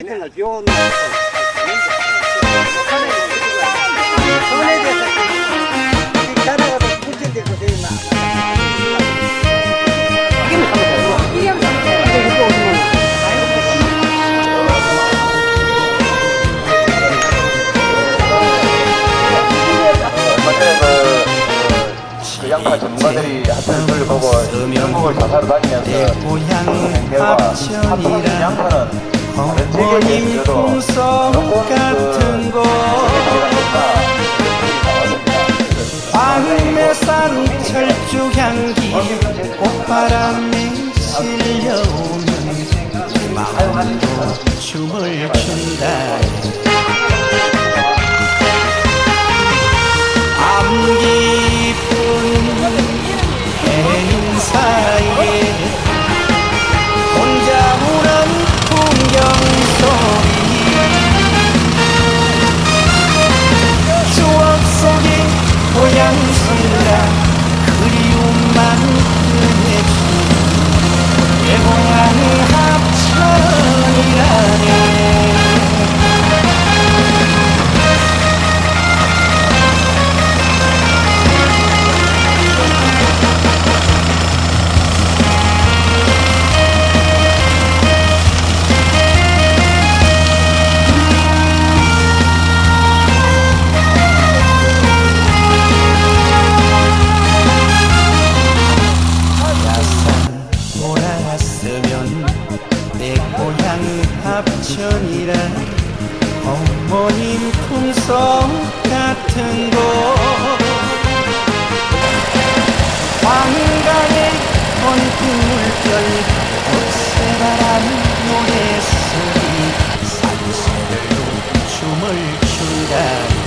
얼마 전에 그, 양파 전문가들이 하트를 돌려보고 전국을 자사로 다니면서 고향 대화 합천이라 양파는 어머님 품성 같은 곳 광매산 철쭉 향기 꽃바람에 실려오면 마음도 춤을 춘다 그리움만 끝내주 아니라 어머님 품속 같은 곳. 왕가의 언뜻 물결 억새바람 노래 소리. 산소를 춤을 추다